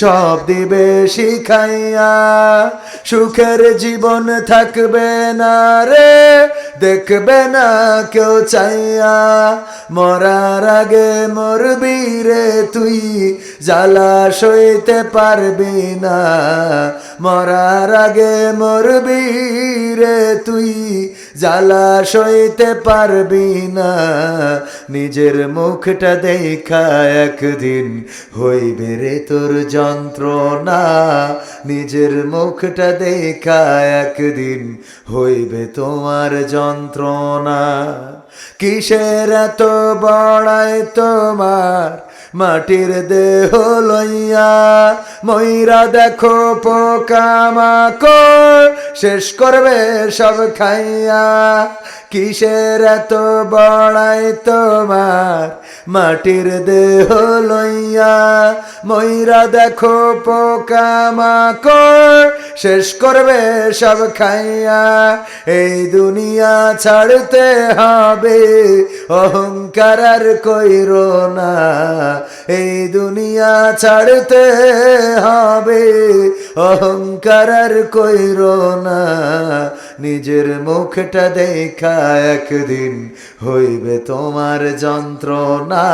সব দিবে শিখাইয়া, সুখের জীবন থাকবে না রে, দেখবে না কেউ চাইয়া। মরার আগে মরবি রে তুই, জ্বালা সইতে পারবি না। মরার আগে মরবি রে তুই জ্বালা সইতে পারবি না। নিজের মুখটা দেখা একদিন হইবে রে তোর যন্ত্রণা। নিজের মুখটা দেখা একদিন হইবে তোমার যন্ত্রণা। কিসের এত বড়াই তোমার মাটির দেহ লইয়া ময়রা দেখো পোকামাকড় শেষ করবে সব খাইয়া। কিসের এত বড়াই তোমার? মাটির দেহ লইয়া ময়রা দেখো পোকামাকড় শেষ করবে সব খাইয়া। এই দুনিয়া ছাড়তে হবে। অহংকার আর কইর না। এই দুনিয়া ছাড়তে হবে। অহংকার আর কইর না। নিজের মুখটা দেখা একদিন হইবে তোমার যন্ত্রণা।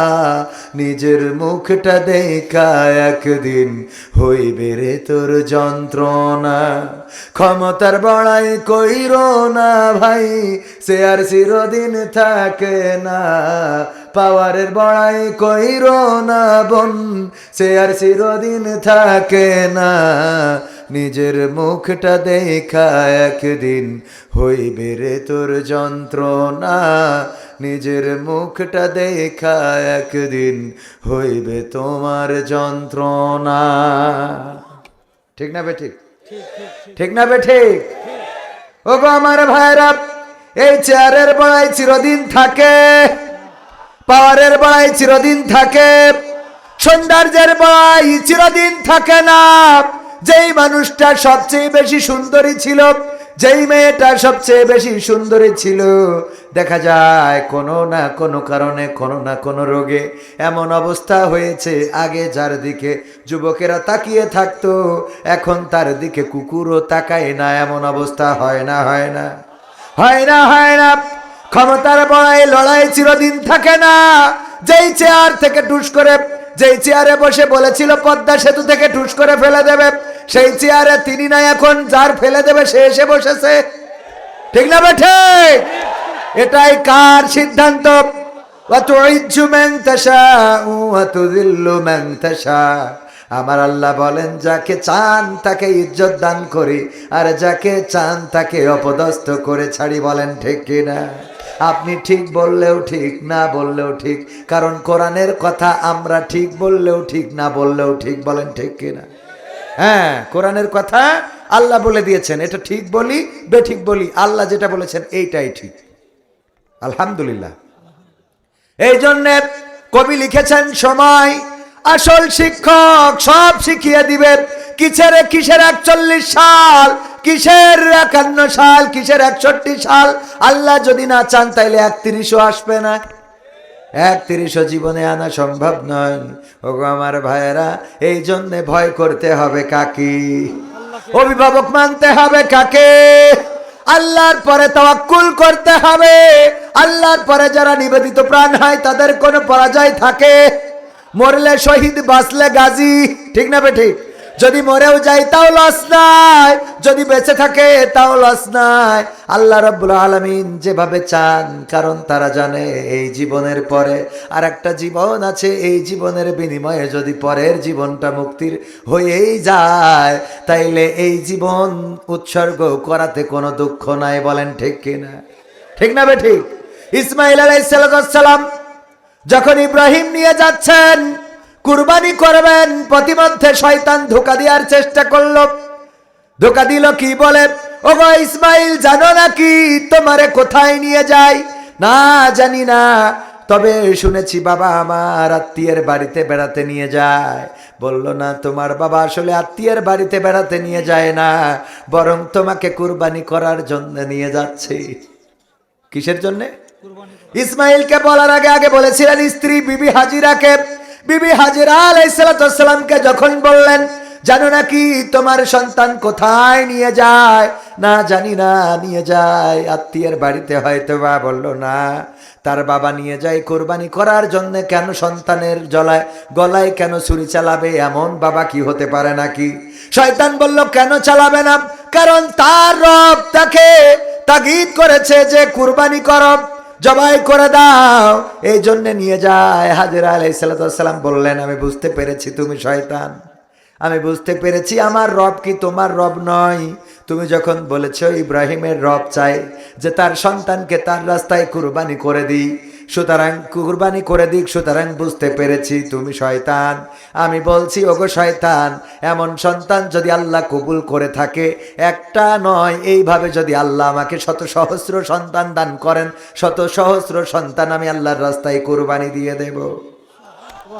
নিজের মুখটা দেখা একদিন হইবে রে তোর যন্ত্রণা। ক্ষমতার বড়াই কইর না ভাই, সে আর চিরদিন থাকে না। পাওয়ারের বড়াই কইর না বোন, সে আর চিরদিন থাকে না। নিজের মুখটা দেখা একদিন হইবে রে তোর যন্ত্রণা। নিজের মুখটা দেখা একদিন হইবে তোমার যন্ত্রণা। ঠিক না বে ঠিক? ঠিক না বে ঠিক? ও গো আমার ভাইরা, এই চেয়ারের বড়াই চিরদিন থাকে, পাওয়ারের বড়াই চিরদিন থাকে, সৌন্দর্যের বড়াই চিরদিন থাকে না। যেই মানুষটা সবচেয়ে বেশি সুন্দরী ছিল যেই মেয়েটা সবচেয়ে বেশি সুন্দরী ছিল, দেখা যায় কোনো না কোনো কারণে, কোনো না কোনো রোগে এমন অবস্থা হয়েছে, আগে যার দিকে যুবকেরা তাকিয়ে থাকতো, এখন তার দিকে কুকুরও তাকায় না, এমন অবস্থা হয় না হয় না। হয় না হয় না, ক্ষমতার বড়াই লড়াই চিরদিন থাকে না, যেই চেয়ার থেকে টুস করে যেই চেয়ারে বসে বলেছিল, পদ্মা সেতু থেকে ঠুস করে ফেলে দেবে। সেই চেয়ারে তিনি না এখন, যার ফেলে দেবে সে এসে বসেছে। ঠিক না বেঠে? এটাই কার সিদ্ধান্ত? আমার আল্লাহ বলেন, যাকে চান তাকে ইজ্জত দান করি, আর যাকে চান তাকে অপদস্থ করে ছাড়ি। বলেন, ঠিক কিনা? আপনি ঠিক বললেও ঠিক, না বললেও ঠিক। কারণ কোরআনের কথা আমরা ঠিক বললেও ঠিক, না বললেও ঠিক, বলেন ঠিক কিনা হ্যাঁ কোরআনের কথা আল্লাহ বলে দিয়েছেন, এটা ঠিক বলি, বেঠিক বলি, আল্লাহ যেটা বলেছেন এইটাই ঠিক। আলহামদুলিল্লাহ। এই জন্যে কবি লিখেছেন, সময়, আসল শিক্ষক সব শিখিয়ে দিবেন, কিসের কিসের একচল্লিশ সাল? কিসের একান্ন সাল? কিসের একষট্টি সাল? আল্লাহ যদি না চান, তাইলে একত্রিশও আসবে না। একত্রিশও জীবনে আনা সম্ভব নয়। ওগো আমার ভাইয়েরা, এই জন্যে ভয় করতে হবে কাকি? অভিভাবক মানতে হবে কাকে? আল্লাহর পরে তাওয়াক্কুল করতে হবে। আল্লাহর পরে যারা নিবেদিত প্রাণ হয়, তাদের কোনো পরাজয় থাকে। মরলে শহীদ, বাঁচলে গাজী। ঠিক না বে ঠিক যদি মরেও যায় তাও লস নাই। যদি বেঁচে থাকে তাও লস নাই। আল্লাহ রব্বুল আলমিন যেভাবে চান, কারণ তারা জানে এই জীবনের পরে আর একটা জীবন আছে, এই জীবনের বিনিময়ে যদি পরের জীবনটা মুক্তির হয়েই যায়, তাইলে এই জীবন উৎসর্গ করাতে কোনো দুঃখ নাই, বলেন ঠিক কিনা? ঠিক না বে ঠিক? ইসমাইল আলাইসালাম যখন ইব্রাহিম নিয়ে যাচ্ছেন কুরবানি করবেন প্রতিমধ্যে শয়তান ধোকা দেওয়ার চেষ্টা করল। ধোকা দিল কি বলে? ও ইসমাইল জানো নাকি তোমারে কোথায় নিয়ে যাই? না জানি না। তবে শুনেছি বাবা আমার আত্মীয়ের বাড়িতে বেড়াতে নিয়ে যায়। বলল না তোমার বাবা আসলে আত্মীয়ের বাড়িতে বেড়াতে নিয়ে যায় না। বরং তোমাকে কুরবানি করার জন্য নিয়ে যাচ্ছে। কিসের জন্যে? ইসমাইলকে বলার আগে আগে বলেছিলেন স্ত্রী বিবি হাজিরাকে বিবি হাজিরা আলাইসালামকে যখন বললেন, জানো নাকি তোমার সন্তান কোথায় নিয়ে যায়? না, জানি না, নিয়ে যায়। আত্মীয়ের বাড়িতে হয়তো বা বলল, না, তার বাবা নিয়ে যায় কোরবানি করার জন্য কেন সন্তানের জলায়, গলায় কেন ছুরি চালাবে? এমন বাবা কি হতে পারে নাকি? শয়তান বলল, কেন চালাবে না? কারণ তার রব তাকে তাগিদ করেছে যে কুরবানি করব জবাই করে দাও। এই জন্যে নিয়ে যায়। হাজিরা আলাইসালাম বললেন, আমি বুঝতে পেরেছি তুমি শয়তান। আমি বুঝতে পেরেছি আমার রব কি তোমার রব নয়। তুমি যখন বলেছ ইব্রাহিমের রব চাই যে তার সন্তানকে তার রাস্তায় কুরবানি করে দিই সুতরাং কুরবানি করে দিক, সুতরাং বুঝতে পেরেছি তুমি শয়তান। আমি বলছি, ওগো শয়তান, এমন সন্তান যদি আল্লাহ কবুল করে থাকে, একটা নয়, এইভাবে যদি আল্লাহ আমাকে শত সহস্র সন্তান দান করেন, শত সহস্র সন্তান আমি আল্লাহর রাস্তায় কুরবানি দিয়ে দেব।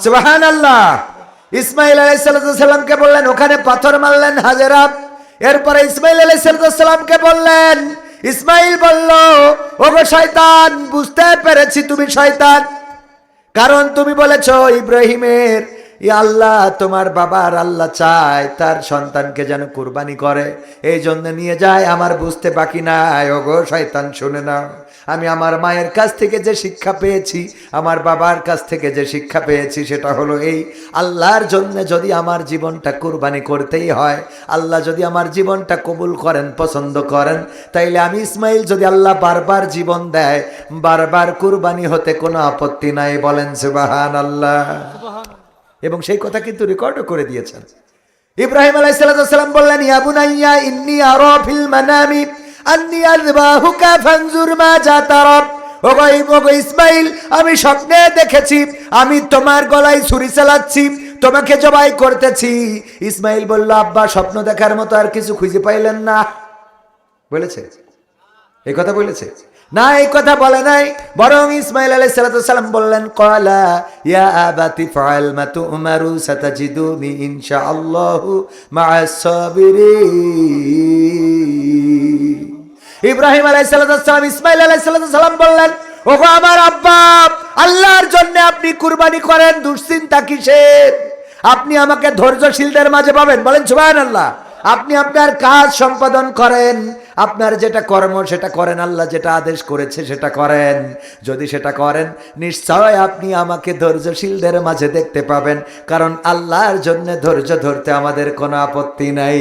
সুবাহান আল্লাহ ইসমাইল আলাইসাল্লামকে বললেন, ওখানে পাথর মারলেন হাজেরা এরপরে ইসমাইল আলাইসাল্লামকে বললেন ইসমাইল বলল, ওগো শয়তান, বুঝতে পেরেছি তুমি শয়তান। কারণ তুমি বলেছ, ইব্রাহিমের ই আল্লাহ তোমার বাবার আল্লাহ চায়, তার সন্তানকে যেন কুরবানি করে। এই জন্য নিয়ে যায়, আমার বুঝতে বাকি নাই। ওগো শয়তান, শুনে নাও। আমি আমার মায়ের কাছ থেকে যে শিক্ষা পেয়েছি, আমার বাবার কাছ থেকে যে শিক্ষা পেয়েছি, সেটা হলো এই, আল্লাহর জন্য যদি আমার জীবনটা কুরবানি করতেই হয়, আল্লাহ যদি আমার জীবনটা কবুল করেন, পছন্দ করেন, তাইলে আমি ইসমাইল যদি আল্লাহ বারবার জীবন দেয়, বারবার কুরবানি হতে কোনো আপত্তি নাই, বলেন সুবাহান আল্লাহ এবং সেই কথা কিন্তু রেকর্ডও করে দিয়েছেন। ইব্রাহিম আলাইসাল্লাম বললেন ইয়াবুনাইয়া ইন্নি আরও ফিল মানামি আমি স্বপ্নে দেখেছি, আমি তোমার গলায় ছুরি চালাচ্ছি, তোমাকে জবাই করতেছি। ইসমাইল বলল, আব্বা, স্বপ্ন দেখার মতো আর কিছু খুঁজে পাইলেন না। বলেছে? এই কথা বলেছে? না, এই কথা বলে নাই। বরং ইসমাইল আলাইহিস সালাম বললেন কলা ইয়া আবাতি ফাআল মা তুমারু সাতাজিদুনি ইনশাআল্লাহু মা'আস সাবিরিন ইব্রাহিম আলাইহিস সালাম ইসমাইল আলাইহিস সালাম বললেন, ওগো আমার আব্বা, আল্লাহর জন্য আপনি কুরবানি করেন, দুশ্চিন্তা কিসের? আপনি আমাকে ধৈর্যশীলদের মাঝে পাবেন। বলেন সুবাহ আল্লাহ আপনি আপনার কাজ সম্পাদন করেন, আপনার যেটা কর্ম সেটা করেন, আল্লাহ যেটা আদেশ করেছে সেটা করেন। যদি সেটা করেন, নিশ্চয় আপনি আমাকে ধৈর্যশীলদের মাঝে দেখতে পাবেন, কারণ আল্লাহর জন্য ধৈর্য ধরতে আমাদের কোনো আপত্তি নাই।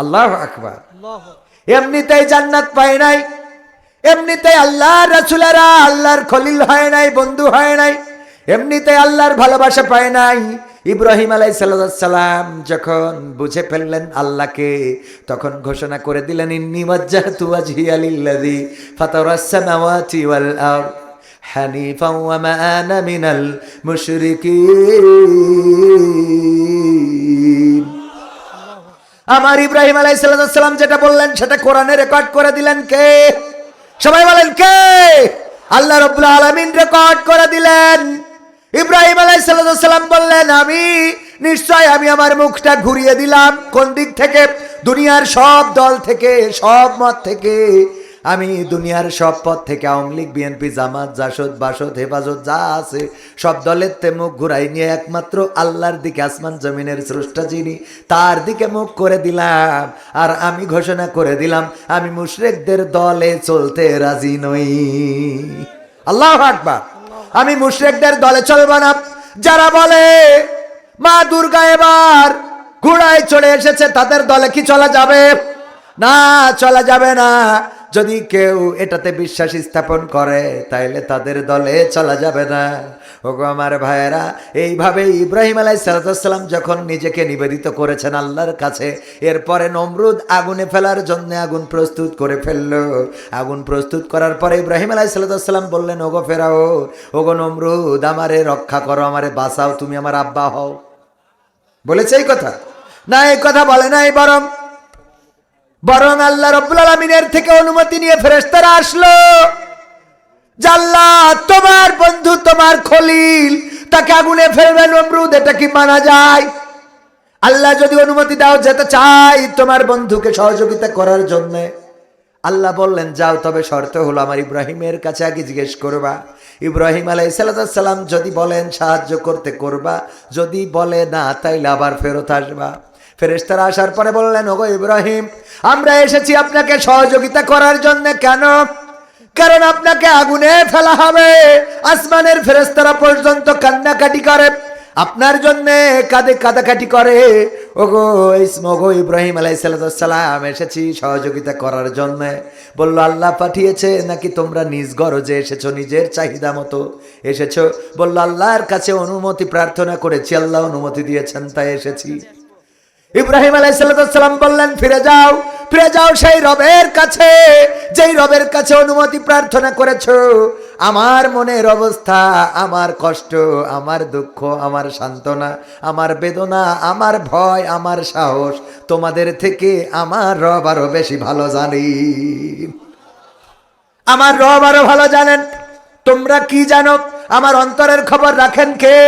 আল্লাহ আকবার। এমনিতেই জান্নাত পায় নাই। এমনিতেই আল্লাহর রাসুলেরা আল্লাহর খলিল হয় নাই, বন্ধু হয় নাই। এমনিতে আল্লাহর ভালোবাসা পায় নাই। ইব্রাহিম আলাই সাল্লাম যখন বুঝে ফেললেন আল্লাহকে, তখন ঘোষণা করে দিলেন, ইন্নি ওয়াজ্জাহতু ওয়াজহিয়া আমার ইব্রাহিম আলাইসাল্লাম যেটা বললেন, সেটা কোরআনে রেকর্ড করে দিলেন কে? সবাই বলেন কে? আল্লাহ রবুল্লা আলমিন রেকর্ড করে দিলেন। ইব্রাহিম আলাইসাল্লাম বললেন, আমি নিশ্চয় আমি আমার মুখটা ঘুরিয়ে দিলাম। কোন দিক থেকে? দুনিয়ার সব দল থেকে, সব মত থেকে। আমি দুনিয়ার সব পথ থেকে আওয়ামী লীগ, বিএনপি, জামাত, জাসদ, বাসদ, হেফাজত যা আছে, সব দলের তে মুখ ঘুরাই নিয়ে একমাত্র আল্লাহর দিকে আসমান জমিনের স্রষ্টা যিনি, তার দিকে মুখ করে দিলাম। আর আমি ঘোষণা করে দিলাম, আমি মুশরেকদের দলে চলতে রাজি নই। আল্লাহ আকবার। আমি মুশরেকদের দলে চলব না। যারা বলে, মা দুর্গা এবার ঘোড়ায় চলে এসেছে, তাদের দলে কি চলা যাবে? না, চলা যাবে না। যদি কেউ এটাতে বিশ্বাস স্থাপন করে, তাইলে তাদের দলে চলা যাবে না। ওগো আমার ভাইয়েরা, এইভাবে ইব্রাহিম আলাই সালাতাম যখন নিজেকে নিবেদিত করেছেন আল্লাহর কাছে, এরপরে নমরুদ আগুনে ফেলার জন্য আগুন প্রস্তুত করে ফেলল। আগুন প্রস্তুত করার পরে ইব্রাহিম আলাই সালাতাম বললেন, ওগো ফেরাও ওগো নমরুদ, আমারে রক্ষা করো, আমারে বাঁচাও, তুমি আমার আব্বা হও। বলেছে এই কথা? না, এই কথা বলে নাই, বরং বরং আল্লাহ রব্বুল আলমিনের থেকে অনুমতি নিয়ে ফেরেস্তারা আসলো। জাল্লা তোমার বন্ধু, তোমার খলিল, তাকে আগুনে ফেলবে নমরুদ, এটা কি মানা যায়? আল্লাহ যদি অনুমতি দাও যেতে চাই তোমার বন্ধুকে সহযোগিতা করার জন্য। আল্লাহ বললেন, যাও, তবে শর্ত হলো আমার ইব্রাহিমের কাছে আগে জিজ্ঞেস করবা। ইব্রাহিম আলাই সাল্লাম যদি বলেন সাহায্য করতে করবা, যদি বলে না, তাইলে আবার ফেরত আসবা। ফেরেস্তারা আসার পরে বললেন, ওগো ইব্রাহিম, আমরা এসেছি আপনাকে সহযোগিতা করার জন্য কেন? কারণ আপনাকে আগুনে ফেলা হবে। আসমানের ফেরেস্তারা পর্যন্ত কান্নাকাটি করে। আপনার জন্য কাঁদে কাদাকাটি করে। ওগো ইসমগো ইব্রাহিম আলাইসালাম এসেছি সহযোগিতা করার জন্য। বলল, আল্লাহ পাঠিয়েছে, নাকি তোমরা নিজ গরজে এসেছ, নিজের চাহিদা মতো এসেছ? বলল, আল্লাহর কাছে অনুমতি প্রার্থনা করেছি, আল্লাহ অনুমতি দিয়েছেন, তাই এসেছি। ইব্রাহিম আলাইসাল্লাম বললেন, ফিরে যাও ফিরে যাও সেই রবের কাছে। যেই রবের কাছে অনুমতি প্রার্থনা করেছ, আমার মনের অবস্থা, আমার কষ্ট, আমার দুঃখ, আমার সান্ত্বনা, আমার বেদনা, আমার ভয়, আমার সাহস, তোমাদের থেকে আমার রব আরও বেশি ভালো জানি। আমার রব আরও ভালো জানেন। তোমরা কি জানো, আমার অন্তরের খবর রাখেন কে?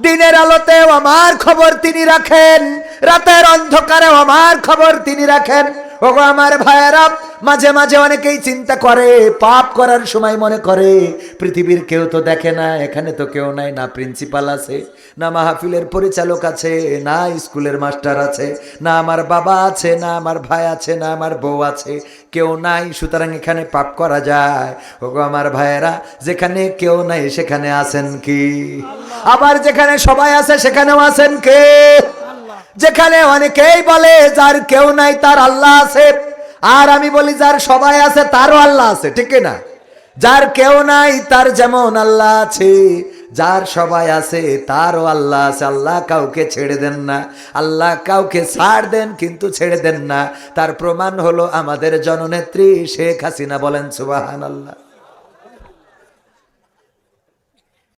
দিনের আলোতেও আমার খবর তিনি রাখেন। রাতের অন্ধকারেও আমার খবর তিনি রাখেন। ওগো আমার ভাইয়েরা, মাঝে মাঝে অনেকেই চিন্তা করে, পাপ করার সময় মনে করে, পৃথিবীর কেউ তো দেখে না, এখানে তো কেউ নাই, না প্রিন্সিপাল আছে, না মাহফিলের পরিচালক আছে, না স্কুলের মাস্টার আছে, না আমার বাবা আছে, না আমার ভাই আছে, না আমার বউ আছে, কেউ নাই, সুতরাং এখানে পাপ করা যায়। ওগো আমার ভাইয়েরা, যেখানে কেউ নাই, সেখানে আছেন কি? আবার যেখানে সবাই আছে, সেখানেও আছেন কে? যেখানে অনেকেই বলে, যার কেউ নাই, তার আল্লাহ আছে। আর আমি বলি, যার সবাই আছে, তারও আল্লাহ আছে। ঠিক না যার কেউ নাই, তার যেমন আল্লাহ আছে। যার সবাই আছে, তারও আল্লাহ আছে। আল্লাহ কাউকে ছেড়ে দেন না। আল্লাহ কাউকে ছাড় দেন, কিন্তু ছেড়ে দেন না। তার প্রমাণ হলো আমাদের জননেত্রী শেখ হাসিনা বলেন সুবাহান আল্লাহ